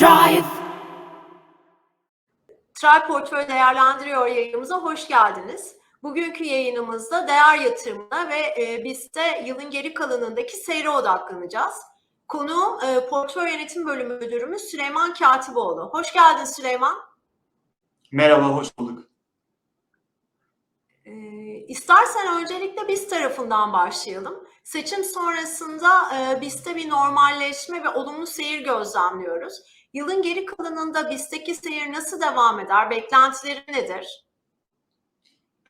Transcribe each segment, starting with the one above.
Drive. Tribe Portföy Değerlendiriyor yayınımıza hoş geldiniz. Bugünkü yayınımızda değer yatırımına ve e, BIST'te yılın geri kalanındaki seyre odaklanacağız. Konuğum e, Portföy Yönetim Bölümü Müdürümüz Süleyman Katiboğlu. Hoş geldin Süleyman. Merhaba, hoş bulduk. E, istersen öncelikle BIST tarafından başlayalım. Seçim sonrasında e, BIST'te bir normalleşme ve olumlu seyir gözlemliyoruz. Yılın geri kalanında BIST'teki seyir nasıl devam eder? Beklentileri nedir?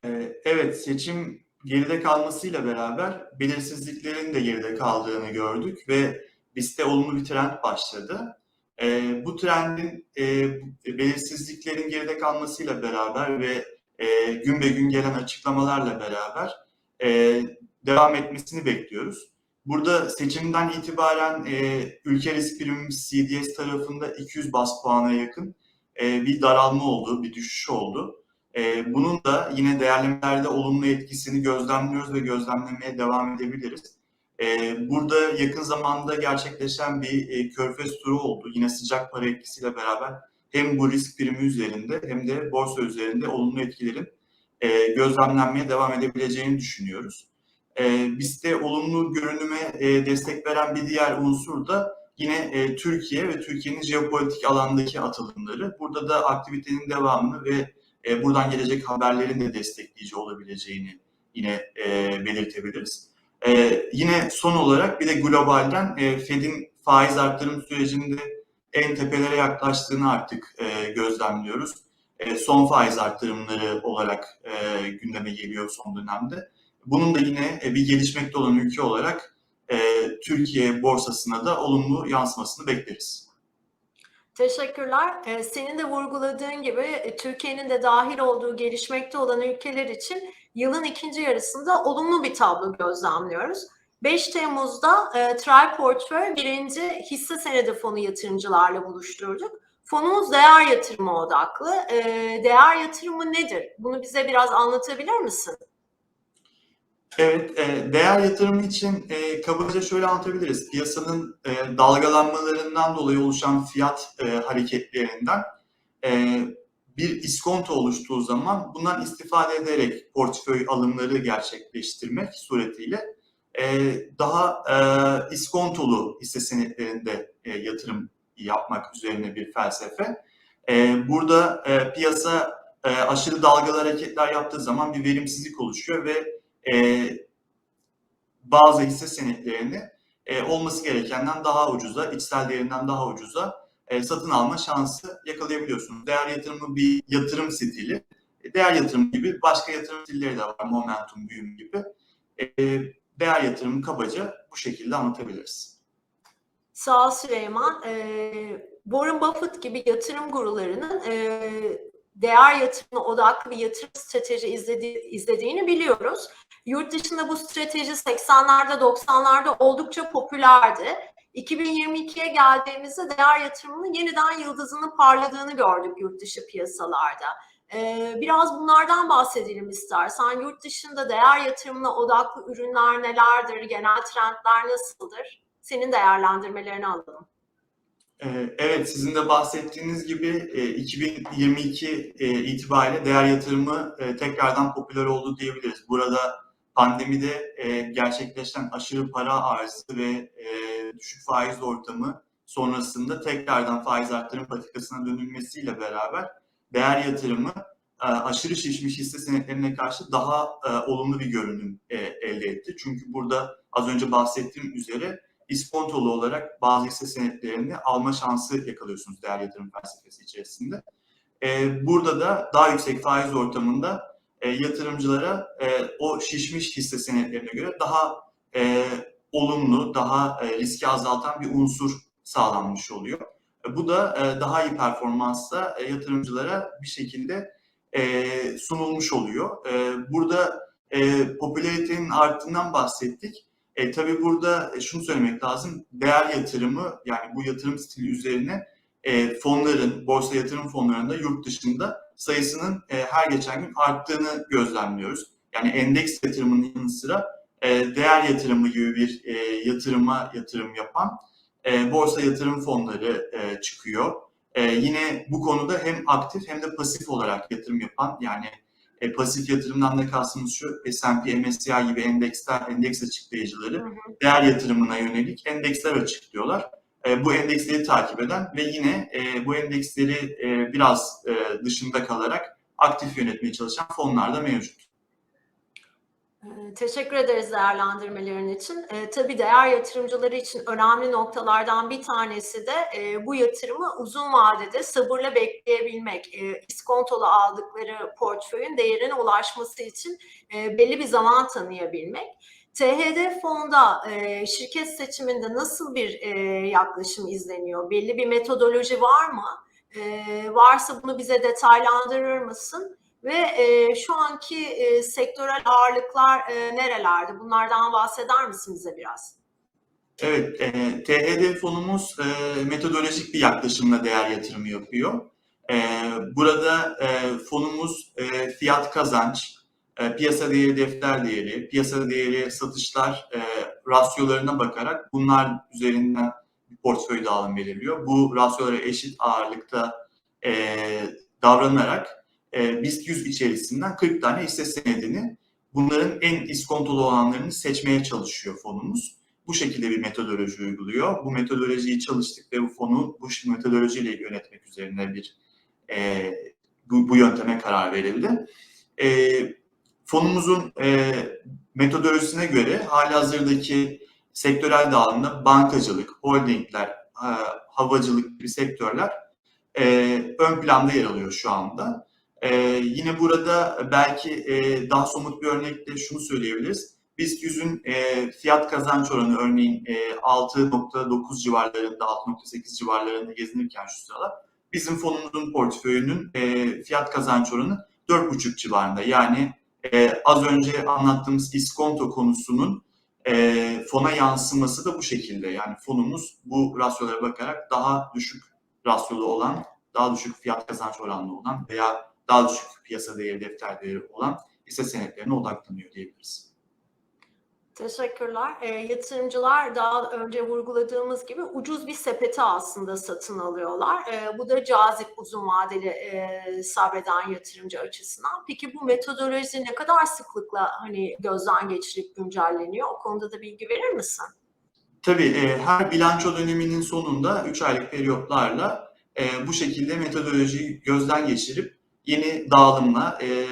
Ee, Evet, seçim geride kalmasıyla beraber belirsizliklerin de geride kaldığını gördük ve BIST'te olumlu bir trend başladı. Ee, Bu trendin e, belirsizliklerin geride kalmasıyla beraber ve e, gün be gün gelen açıklamalarla beraber e, devam etmesini bekliyoruz. Burada seçimden itibaren e, ülke risk primimiz CDS tarafında 200 bas puana yakın e, bir daralma oldu, bir düşüş oldu. E, bunun da yine değerlemelerde olumlu etkisini gözlemliyoruz ve gözlemlemeye devam edebiliriz. E, burada yakın zamanda gerçekleşen bir e, körfez turu oldu. Yine sıcak para etkisiyle beraber hem bu risk primi üzerinde hem de borsa üzerinde olumlu etkilerin e, gözlemlenmeye devam edebileceğini düşünüyoruz. E, bizde olumlu görünüme e, destek veren bir diğer unsur da yine e, Türkiye ve Türkiye'nin jeopolitik alandaki atılımları. Burada da aktivitenin devamını ve e, buradan gelecek haberlerin de destekleyici olabileceğini yine e, belirtebiliriz. E, yine son olarak bir de globalden e, Fed'in faiz arttırım sürecinde en tepelere yaklaştığını artık e, gözlemliyoruz. E, son faiz arttırımları olarak e, gündeme geliyor son dönemde. Bunun da yine e, bir gelişmekte olan ülke olarak e, Türkiye borsasına da olumlu yansımasını bekleriz. Teşekkürler. Ee, senin de vurguladığın gibi e, Türkiye'nin de dahil olduğu gelişmekte olan ülkeler için yılın ikinci yarısında olumlu bir tablo gözlemliyoruz. 5 Temmuz'da e, Tribe Portföy birinci hisse senedi fonu yatırımcılarla buluşturduk. Fonumuz değer yatırımı odaklı. E, değer yatırımı nedir? Bunu bize biraz anlatabilir misin? Evet, e, değer yatırımı için e, kabaca şöyle anlatabiliriz. Piyasanın e, dalgalanmalarından dolayı oluşan fiyat e, hareketlerinden e, bir iskonto oluştuğu zaman bundan istifade ederek portföy alımları gerçekleştirmek suretiyle e, daha e, iskontolu hisse senetlerinde e, yatırım yapmak üzerine bir felsefe. E, burada e, piyasa e, aşırı dalgalı hareketler yaptığı zaman bir verimsizlik oluşuyor ve e, bazı hisse senetlerini e, olması gerekenden daha ucuza, içsel değerinden daha ucuza e, satın alma şansı yakalayabiliyorsunuz. Değer yatırımı bir yatırım stili. E, değer yatırımı gibi başka yatırım stilleri de var. Momentum, büyüm gibi. E, değer yatırımı kabaca bu şekilde anlatabiliriz. Sağ ol Süleyman. Ee, Warren Buffett gibi yatırım gurularının e, değer yatırımına odaklı bir yatırım strateji izledi, izlediğini biliyoruz. Yurt dışında bu strateji 80'lerde 90'larda oldukça popülerdi. 2022'ye geldiğimizde değer yatırımının yeniden yıldızının parladığını gördük yurt dışı piyasalarda. Ee, biraz bunlardan bahsedelim istersen. Yurt dışında değer yatırımına odaklı ürünler nelerdir, genel trendler nasıldır? Senin değerlendirmelerini alalım. Ee, Evet, sizin de bahsettiğiniz gibi e, 2022 e, itibariyle değer yatırımı e, tekrardan popüler oldu diyebiliriz. Burada pandemide e, gerçekleşen aşırı para arzı ve e, düşük faiz ortamı sonrasında tekrardan faiz arttırım patikasına dönülmesiyle beraber değer yatırımı e, aşırı şişmiş hisse senetlerine karşı daha e, olumlu bir görünüm e, elde etti. Çünkü burada az önce bahsettiğim üzere iskontolu olarak bazı hisse senetlerini alma şansı yakalıyorsunuz değer yatırım felsefesi içerisinde. Burada da daha yüksek faiz ortamında yatırımcılara o şişmiş hisse senetlerine göre daha olumlu, daha riski azaltan bir unsur sağlanmış oluyor. E, bu da e, daha iyi performansla e, yatırımcılara bir şekilde sunulmuş oluyor. Burada e, popülaritenin arttığından bahsettik. E, tabii burada şunu söylemek lazım. Değer yatırımı yani bu yatırım stili üzerine fonların, borsa yatırım fonlarında yurt dışında sayısının her geçen gün arttığını gözlemliyoruz. Yani endeks yatırımının yanı sıra değer yatırımı gibi bir yatırıma yatırım yapan e, borsa yatırım fonları e, çıkıyor. E, yine bu konuda hem aktif hem de pasif olarak yatırım yapan yani e, pasif yatırımdan da kastımız şu S&P, MSCI gibi endeksler, endeks açıklayıcıları Hı hı. değer yatırımına yönelik endeksler açıklıyorlar. E, bu endeksleri takip eden ve yine e, bu endeksleri e, biraz e, dışında kalarak aktif yönetmeye çalışan fonlar da mevcut. Ee, Teşekkür ederiz değerlendirmelerin için. Ee, tabii değer yatırımcıları için önemli noktalardan bir tanesi de e, bu yatırımı uzun vadede sabırla bekleyebilmek. E, iskontolu aldıkları portföyün değerine ulaşması için e, belli bir zaman tanıyabilmek. THD fonda e, şirket seçiminde nasıl bir e, yaklaşım izleniyor? Belli bir metodoloji var mı? E, varsa bunu bize detaylandırır mısın? Ve e, şu anki e, sektörel ağırlıklar e, nerelerde? Bunlardan bahseder misin bize biraz? Evet, e, THD fonumuz e, metodolojik bir yaklaşımla değer yatırımı yapıyor. E, burada e, fonumuz e, fiyat kazanç, e, piyasa değeri defter değeri, piyasa değeri satışlar e, rasyolarına bakarak bunlar üzerinden bir portföy dağılım belirliyor. Bu rasyolara eşit ağırlıkta e, davranarak e, BIST 100 içerisinden 40 tane hisse senedini bunların en iskontolu olanlarını seçmeye çalışıyor fonumuz bu şekilde bir metodoloji uyguluyor. Bu metodolojiyi çalıştık ve bu fonu bu metodolojiyle yönetmek üzerine bir e, bu, bu yönteme karar verildi. E, fonumuzun e, metodolojisine göre halihazırdaki sektörel dağılımda bankacılık, holdingler, havacılık gibi sektörler e, ön planda yer alıyor şu anda. E, yine burada belki e, daha somut bir örnekle şunu söyleyebiliriz. BIST 100'ün e, fiyat kazanç oranı örneğin e, 6.9 civarlarında, 6.8 civarlarında gezinirken şu sıralar bizim fonumuzun portföyünün e, fiyat kazanç oranı 4.5 civarında. Yani e, az önce anlattığımız iskonto konusunun e, fona yansıması da bu şekilde. Yani fonumuz bu rasyolara bakarak daha düşük rasyolu olan, daha düşük fiyat kazanç oranlı olan veya daha düşük piyasa değeri, defter değeri olan hisse senetlerine odaklanıyor diyebiliriz. Teşekkürler. E, yatırımcılar daha önce vurguladığımız gibi ucuz bir sepeti aslında satın alıyorlar. E, bu da cazip uzun vadeli e, sabreden yatırımcı açısından. Peki bu metodoloji ne kadar sıklıkla hani gözden geçirip güncelleniyor? O konuda da bilgi verir misin? Tabii e, her bilanço döneminin sonunda 3 aylık periyotlarla e, bu şekilde metodolojiyi gözden geçirip yeni dağılımla e,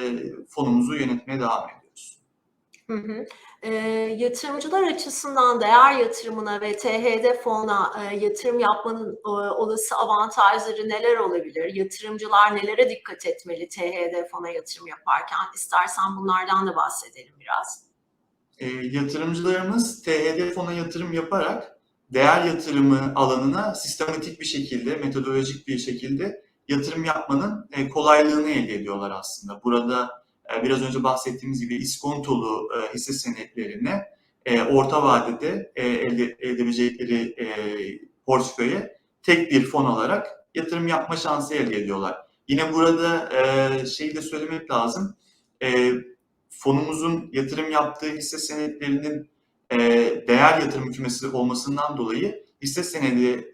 fonumuzu yönetmeye devam ediyoruz. Hı hı. E, yatırımcılar açısından değer yatırımına ve THD fonuna e, yatırım yapmanın e, olası avantajları neler olabilir? Yatırımcılar nelere dikkat etmeli THD fona yatırım yaparken? İstersen bunlardan da bahsedelim biraz. E, yatırımcılarımız THD fona yatırım yaparak değer yatırımı alanına sistematik bir şekilde, metodolojik bir şekilde yatırım yapmanın e, kolaylığını elde ediyorlar aslında. Burada e, biraz önce bahsettiğimiz gibi iskontolu e, hisse senetlerine orta vadede elde edebilecekleri portföye tek bir fon alarak yatırım yapma şansı elde ediyorlar. Yine burada şeyi de söylemek lazım. Fonumuzun yatırım yaptığı hisse senetlerinin değer yatırım kümesi olmasından dolayı hisse senedi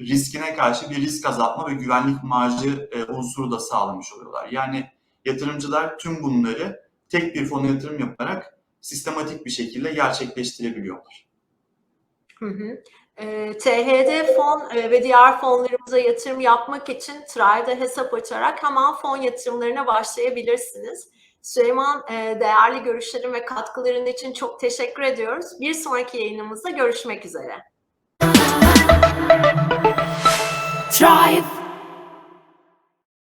riskine karşı bir risk azaltma ve güvenlik marjı e, unsuru da sağlamış oluyorlar. Yani yatırımcılar tüm bunları tek bir fona yatırım yaparak sistematik bir şekilde gerçekleştirebiliyorlar. Hı hı. E, THD fon e, ve diğer fonlarımıza yatırım yapmak için Tribe'da hesap açarak hemen fon yatırımlarına başlayabilirsiniz. Süleyman e, değerli görüşlerin ve katkıların için çok teşekkür ediyoruz. Bir sonraki yayınımızda görüşmek üzere. Drive.